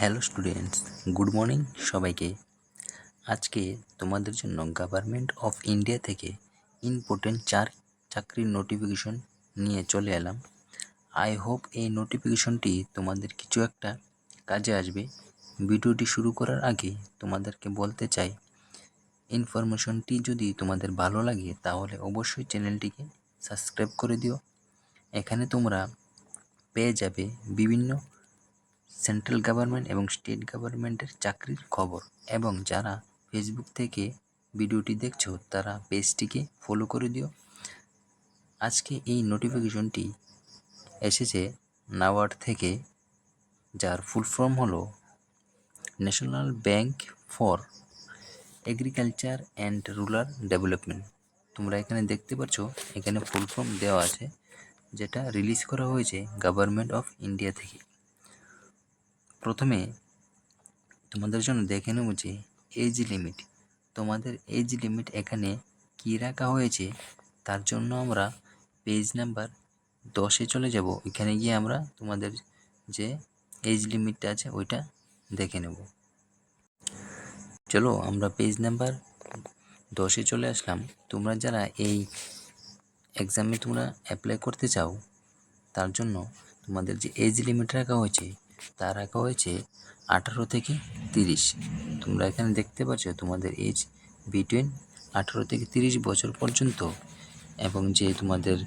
Hello students, good morning সবাইকে। আজকে তোমাদের জন্য গভর্নমেন্ট অফ ইন্ডিয়া থেকে ইম্পর্টেন্ট চার চাকরির নোটিফিকেশন নিয়ে চলে এলাম। আই হোপ এই নোটিফিকেশনটি তোমাদের কিছু একটা কাজে আসবে। ভিডিওটি শুরু করার আগে তোমাদেরকে বলতে চাই, ইনফরমেশনটি যদি তোমাদের ভালো লাগে তাহলে অবশ্যই চ্যানেলটিকে সাবস্ক্রাইব করে দিও। এখানে তোমরা পেয়ে যাবে বিভিন্ন সেন্ট্রাল গভর্নমেন্ট এবং স্টেট গভর্নমেন্টের চাকরির খবর। এবং যারা ফেসবুক থেকে ভিডিওটি দেখছ, তারা পেজটিকে ফলো করে দিও। আজকে এই নোটিফিকেশনটি এসেছে নাওয়ার্ড থেকে, যার ফুল ফর্ম হলো National Bank for Agriculture and Rural Development তোমরা এখানে দেখতে পাচ্ছ এখানে ফুল ফর্ম দেওয়া আছে, যেটা রিলিজ করা হয়েছে গভর্নমেন্ট অফ ইন্ডিয়া থেকে। প্রথমে তোমাদের জন্য দেখে নেব যে এজ লিমিট তোমাদের এজ লিমিট এখানে কী রাখা হয়েছে, তার জন্য আমরা পেজ নাম্বার দশে চলে যাব। এখানে গিয়ে আমরা তোমাদের যে এজ লিমিটটা আছে ওইটা দেখে নেব। চলো আমরা পেজ নাম্বার দশে চলে আসলাম। তোমরা যারা এই এক্সামে তোমরা অ্যাপ্লাই করতে চাও, তার জন্য তোমাদের যে এজ লিমিট রাখা হয়েছে তা রাখা হয়েছে আঠারো থেকে তিরিশ। তোমরা এখানে দেখতে পাচ্ছ তোমাদের এজ বিটুইন আঠারো থেকে তিরিশ বছর পর্যন্ত এবং যে তোমাদের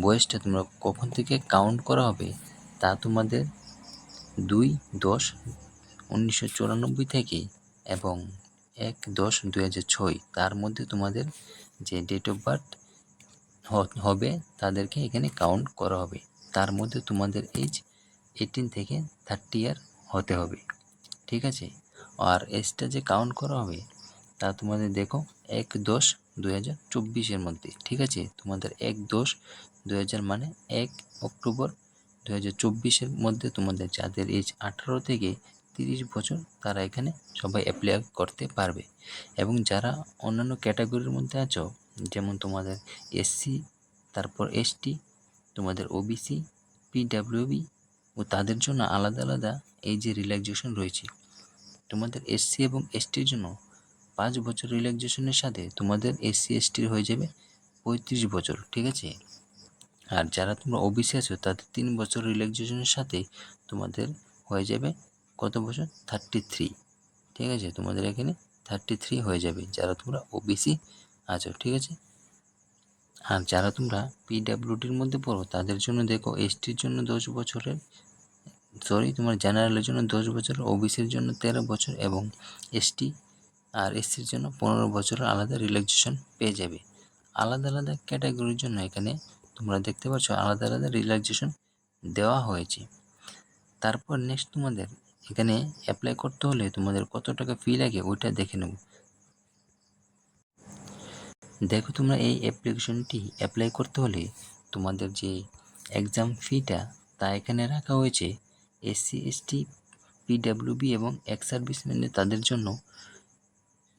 বয়সটা তোমরা কখন থেকে কাউন্ট করা হবে তা তোমাদের দুই দশ উনিশশো চুরানব্বই থেকে এবং এক দশ দুই হাজার ছয় তার মধ্যে তোমাদের যে ডেট অফ বার্থ হবে তাদেরকে এখানে কাউন্ট করা হবে। তার মধ্যে তোমাদের এজ এইটিন থেকে থার্টি ইয়ার হতে হবে, ঠিক আছে? আর এজটা যে কাউন্ট করা হবে, তা তোমাদের দেখো এক দশ দু হাজার চব্বিশের মধ্যে, ঠিক আছে? তোমাদের এক দশ দু হাজার মানে এক অক্টোবর দু হাজার চব্বিশের মধ্যে তোমাদের যাদের এজ আঠারো থেকে তিরিশ বছর, তারা এখানে সবাই অ্যাপ্লাই করতে পারবে। এবং যারা অন্যান্য ক্যাটাগরির মধ্যে আছো, যেমন তোমাদের এসসি তারপর এসটি তোমাদের ওবিসি পিডাব্লিউবি ও তাদের জন্য আলাদা আলাদা এই যে রিল্যাক্সেশন রয়েছে। তোমাদের এসসি এবং এসটির জন্য পাঁচ বছর রিল্যাক্সেশনের সাথে তোমাদের এসসি এসটির হয়ে যাবে পঁয়ত্রিশ বছর, ঠিক আছে? আর যারা তোমরা ওবিসি আছো, তাদের তিন বছর রিল্যাক্সেশনের সাথে তোমাদের হয়ে যাবে কত বছর? থার্টি থ্রি ঠিক আছে? তোমাদের এখানে থার্টি থ্রি হয়ে যাবে যারা তোমরা ওবিসি আছো, ঠিক আছে? আর যারা তোমরা পিডাব্লিউডির মধ্যে পড়ো, তাদের জন্য দেখো এসটির জন্য দশ বছরের সরি তোমার জেনারেলের জন্য দশ বছর ওবিসির জন্য তেরো বছর এবং এসটি আর এসসির জন্য পনেরো বছরের আলাদা রিল্যাক্সেশন পেয়ে যাবে। আলাদা আলাদা ক্যাটাগরির জন্য এখানে তোমরা দেখতে পাচ্ছ আলাদা আলাদা রিল্যাক্সেশন দেওয়া হয়েছে। তারপর নেক্সট তোমাদের, এখানে অ্যাপ্লাই করতে হলে তোমাদের কত টাকা ফি লাগে ওইটা দেখে নেব। দেখো তোমরা এই অ্যাপ্লিকেশনটি অ্যাপ্লাই করতে হলে তোমাদের যে এক্সাম ফিটা তা এখানে রাখা হয়েছে। এসসি, এসটি, পিডাব্লিউবি এবং এক্স সার্ভিসম্যানদের তাদের জন্য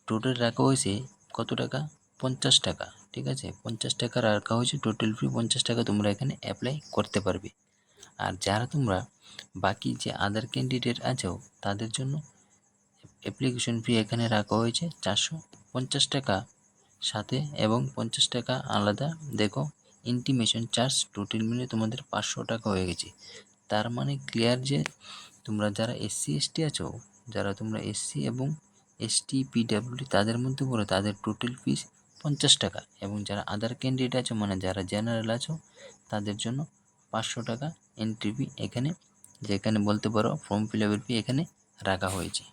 টোটাল রাখা হয়েছে কত টাকা? পঞ্চাশ টাকা, ঠিক আছে? পঞ্চাশ টাকা রাখা হয়েছে টোটাল ফি পঞ্চাশ টাকা তোমরা এখানে অ্যাপ্লাই করতে পারবে। আর যারা তোমরা বাকি যে আদার ক্যান্ডিডেট আছো তাদের জন্য অ্যাপ্লিকেশন ফি এখানে রাখা হয়েছে চারশো পঞ্চাশ টাকা সাথে এবং পঞ্চাশ টাকা আলাদা। দেখো ইন্টিমেশন চার্জ টোটাল মিলে তোমাদের পাঁচশো টাকা হয়ে গেছে। তার মানে ক্লিয়ার যে তোমরা যারা এসসি এসটি আছো, যারা তোমরা এসসি এবং এসটি পিডাব্লিউডি তাদের মধ্যে পড়ো, তাদের টোটাল ফিস পঞ্চাশ টাকা এবং যারা আদার ক্যান্ডিডেট আছো মানে যারা জেনারেল আছো, তাদের জন্য পাঁচশো টাকা এন্ট্রি ফি এখানে, যেখানে বলতে পারো ফর্ম ফিল আপের ফি এখানে রাখা হয়েছে।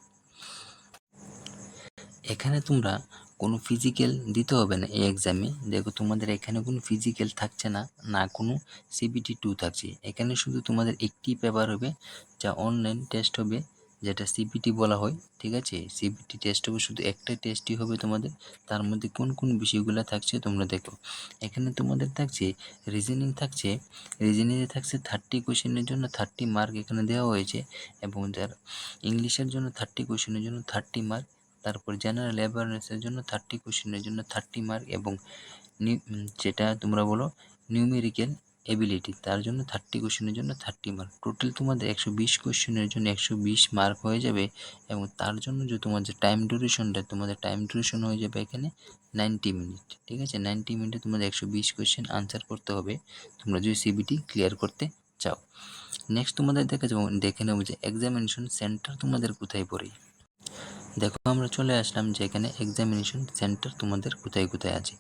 এখানে তোমরা কোনো ফিজিক্যাল দিতে হবে না এই এক্সামে দেখো তোমাদের এখানে কোনো ফিজিক্যাল থাকছে না না কোনো সিবিটি টু থাকছে। এখানে শুধু তোমাদের একটি পেপার হবে, যা অনলাইন টেস্ট হবে, যেটা সিবিটি বলা হয়, ঠিক আছে? সিবিটি টেস্ট হবে, শুধু একটাই টেস্টই হবে তোমাদের। তার মধ্যে কোন কোন বিষয়গুলো থাকছে তোমরা দেখো। এখানে তোমাদের থাকছে রিজনিং থাকছে রিজনিংয়ে থাকছে থার্টি কোয়েশ্চেনের জন্য থার্টি মার্ক এখানে দেওয়া হয়েছে, এবং যার ইংলিশের জন্য থার্টি কোয়েশ্চেনের জন্য থার্টি মার্ক তারপর জেনারেল অ্যাওয়ারনেসের জন্য থার্টি কোশ্চেনের জন্য থার্টি মার্ক এবং যেটা তোমরা বলো নিউমেরিক্যাল এবিলিটি তার জন্য থার্টি কোশ্চেনের জন্য থার্টি মার্ক টোটাল তোমাদের একশো বিশ কোশ্চেনের জন্য একশো বিশ মার্ক হয়ে যাবে এবং তার জন্য যে তোমাদের টাইম ডিউরেশনটা তোমাদের টাইম ডিউরেশন হয়ে যাবে এখানে নাইনটি মিনিট ঠিক আছে? নাইনটি মিনিটে তোমাদের একশো বিশ কোশ্চেন আনসার করতে হবে। তোমরা যদি সিবিটি ক্লিয়ার করতে চাও। নেক্সট তোমাদের দেখা যাব, দেখে নেব যে এক্সামিনেশন সেন্টার তোমাদের কোথায় পড়ে। দেখো, আমরা চলে আসলাম যে এখানে এক্সামিনেশন সেন্টার তোমাদের কোথায় কোথায় আছে।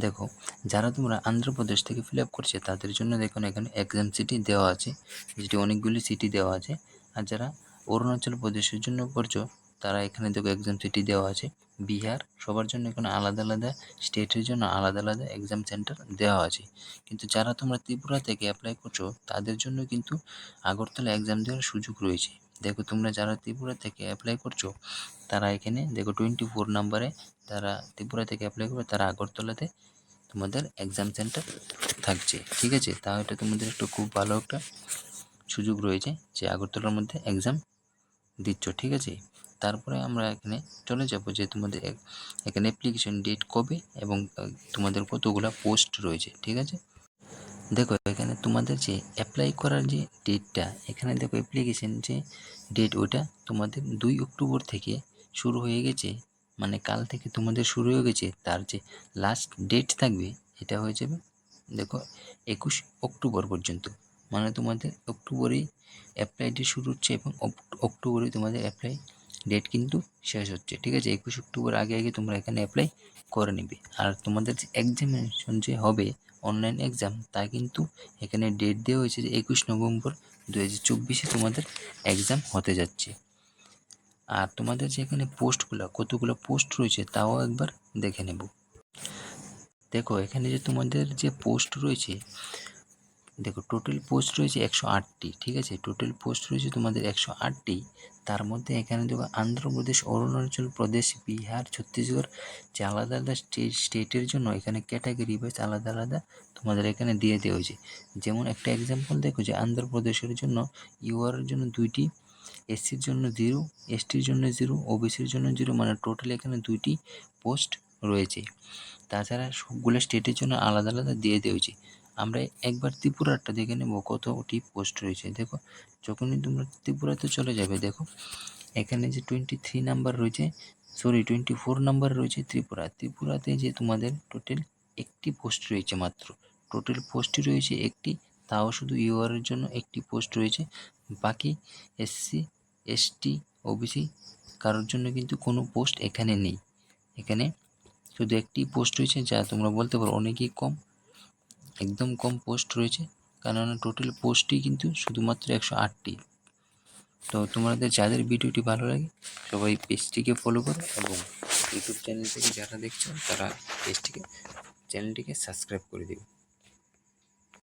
দেখো, যারা তোমরা আন্ধ্রপ্রদেশ থেকে ফিল আপ করছে, তাদের জন্য দেখো এখানে এক্সাম সিটি দেওয়া আছে, যেটি অনেকগুলি সিটি দেওয়া আছে। আর যারা অরুণাচল প্রদেশের জন্য করছ, তারা এখানে দেখো এক্সাম সিটি দেওয়া আছে। বিহার, সবার জন্য এখানে আলাদা আলাদা, স্টেটের জন্য আলাদা আলাদা এক্সাম সেন্টার দেওয়া আছে। কিন্তু যারা তোমরা ত্রিপুরা থেকে অ্যাপ্লাই করছ, তাদের জন্য কিন্তু আগরতলা এক্সাম দেওয়ার সুযোগ রয়েছে। দেখো তোমরা যারা ত্রিপুরা থেকে অ্যাপ্লাই করছ, তারা এখানে দেখো টোয়েন্টি ফোর নাম্বারে তারা ত্রিপুরা থেকে অ্যাপ্লাই করবে, তারা আগরতলাতে তোমাদের এক্সাম সেন্টার থাকছে, ঠিক আছে? তা এটা তোমাদের একটু খুব ভালো একটা সুযোগ রয়েছে যে আগরতলার মধ্যে এক্সাম দিচ্ছ, ঠিক আছে? তারপরে আমরা এখানে চলে যাব যে তোমাদের এখানে অ্যাপ্লিকেশন ডেট কবে এবং তোমাদের কতগুলো পোস্ট রয়েছে, ঠিক আছে? দেখো, এখানে তোমাদের যে অ্যাপ্লাই করার যে ডেটটা এখানে দেখো অ্যাপ্লিকেশন যে ডেট ওটা তোমাদের দুই অক্টোবর থেকে শুরু হয়ে গেছে। মানে কাল থেকে তোমাদের শুরু হয়ে গেছে, তার যে লাস্ট ডেট থাকবে, এটা হয়ে যাবে, দেখো, একুশ অক্টোবর পর্যন্ত। মানে তোমাদের অক্টোবরেই অ্যাপ্লাই ডেট শুরু হচ্ছে এবং অক- অক্টোবরে তোমাদের অ্যাপ্লাই ডেট কিন্তু শেষ হচ্ছে। ঠিক আছে? একুশ অক্টোবর আগে আগে তোমরা এখানে অ্যাপ্লাই করে নেবে। আর তোমাদের যে এক্সামিনেশন যে হবে অনলাইন এক্সাম তা কিন্তু এখানে ডেট দেওয়া হয়েছে যে একুশ নভেম্বর দু হাজার চব্বিশে তোমাদের এক্সাম হতে যাচ্ছে। আর তোমাদের যে এখানে পোস্টগুলো কতগুলো পোস্ট রয়েছে তাও একবার দেখে নেব। দেখো, এখানে যে তোমাদের যে পোস্ট রয়েছে দেখো টোটাল পোস্ট রয়েছে একশো আটটি, ঠিক আছে? টোটাল পোস্ট রয়েছে তোমাদের একশো আটটি। তার মধ্যে এখানে দেখো, আন্ধ্রপ্রদেশ, অরুণাচল প্রদেশ, বিহার, ছত্তিশগড়, যে আলাদা আলাদা স্টেট স্টেটের জন্য এখানে ক্যাটাগরি ওয়াইজ আলাদা আলাদা তোমাদের এখানে দিয়ে দেওয়া হয়েছে। যেমন একটা এক্সাম্পল দেখো, যে আন্ধ্রপ্রদেশের জন্য ইউআরের জন্য দুইটি এসসির জন্য জিরো এসটির জন্য জিরো ওবিসির জন্য জিরো মানে টোটাল এখানে দুইটি পোস্ট রয়েছে। তাছাড়া সবগুলো স্টেটের জন্য আলাদা আলাদা দিয়ে দেওয়া হয়েছে। আমরা একবার ত্রিপুরারটা দেখে নেব, কতটি পোস্ট রয়েছে। দেখো, যখনই তোমরা ত্রিপুরাতে চলে যাবে, দেখো, এখানে যে টোয়েন্টি থ্রি নাম্বার রয়েছে সরি টোয়েন্টি ফোর নাম্বার রয়েছে ত্রিপুরা। ত্রিপুরাতে যে তোমাদের টোটাল একটি পোস্ট রয়েছে মাত্র। টোটাল পোস্টই রয়েছে একটি, তাও শুধু ইউআরের জন্য একটি পোস্ট রয়েছে। বাকি এসসি এসটি ওবিসি কারোর জন্য কিন্তু কোনো পোস্ট এখানে নেই। এখানে শুধু একটি পোস্ট রয়েছে, যা তোমরা বলতে পারো অনেকই কম। একদম কম পোস্ট রয়েছে, কেননা টোটাল পোস্টই কিন্তু শুধুমাত্র একশো আটটি। তো তোমাদের যাদের ভিডিওটি ভালো লাগে, সবাই পেজটিকে ফলো করো এবং ইউটিউব চ্যানেল থেকে যারা দেখছ, তারা পেজটিকে চ্যানেলটিকে সাবস্ক্রাইব করে দিও।